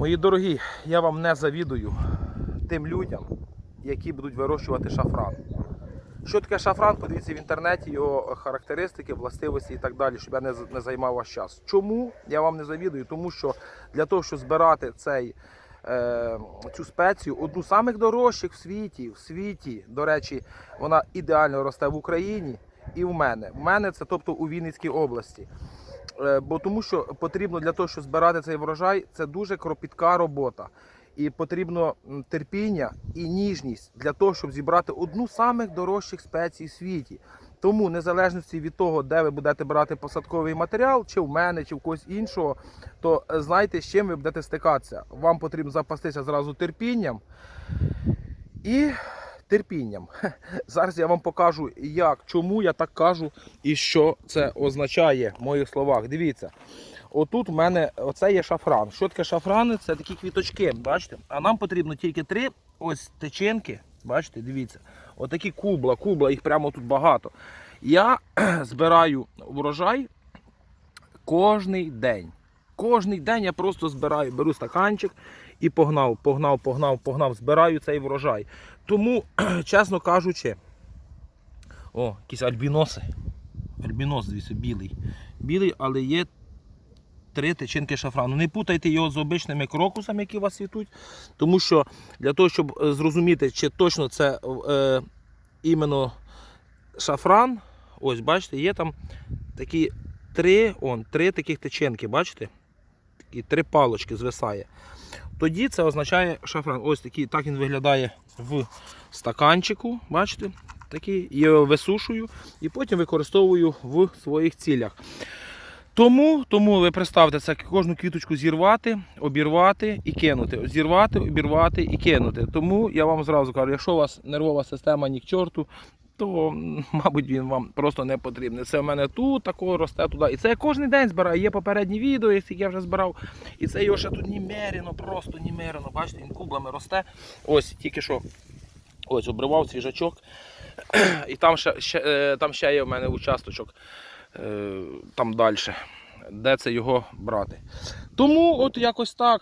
Мої дорогі, я вам не завідую тим людям, які будуть вирощувати шафран. Що таке шафран? Подивіться в інтернеті його характеристики, властивості і так далі, щоб я не, займав ваш час. Чому я вам не завідую? Тому що для того, щоб збирати цей, е, цю спецію, одну з самих дорожчих в світі, в світі, до речі, вона ідеально росте в Україні і в мене. В мене це тобто у Вінницькій області. Е, Бо тому що потрібно для того, щоб збирати цей врожай, це дуже кропітка робота. І потрібно терпіння і ніжність для того, щоб зібрати одну з самих дорожчих спецій в світі. Тому, незалежності від того, де ви будете брати посадковий матеріал, чи в мене, чи в когось іншого, то е, знайте, з чим ви будете стикатися. Вам потрібно запастися зразу терпінням і терпінням. Зараз я вам покажу, як, чому я так кажу і що це означає в моїх словах. Дивіться. Отут в мене оце є шафран. Що таке шафрани? Це такі квіточки, бачите? А нам потрібно тільки три ось тичинки. Бачите, дивіться. Отакі кубла, кубла, їх прямо тут багато. Я збираю врожай кожний день. Кожний день я просто збираю, беру стаканчик і погнав, погнав, погнав, погнав, збираю цей врожай. Тому, чесно кажучи, о, якісь альбіноси. Альбінос, дивіться, білий. Білий, але є три тичинки шафрану. Не путайте його з обичними крокусами, які у вас світуть, тому що для того, щоб е, зрозуміти, чи точно це е, іменно шафран, ось бачите, є там такі три, он, три таких тичинки, бачите? І три палочки звисає. Тоді це означає шафран. Ось такий, так він виглядає в стаканчику. Бачите? Такий, я його висушую і потім використовую в своїх цілях. Тому, тому ви представте, це кожну квіточку зірвати, обірвати і кинути. Зірвати, обірвати і кинути. Тому я вам зразу кажу, якщо у вас нервова система ні к чорту, то, мабуть, він вам просто не потрібний. Це в мене тут, такого росте туди. І це я кожен день збираю. Є попередні відео, які я вже збирав. І це його ще тут німерено, просто німерено. Бачите, він кублами росте. Ось, тільки що ось обривав свіжачок. І там ще, ще, е, там ще є в мене участочок е, там далі, де це його брати. Тому от якось так.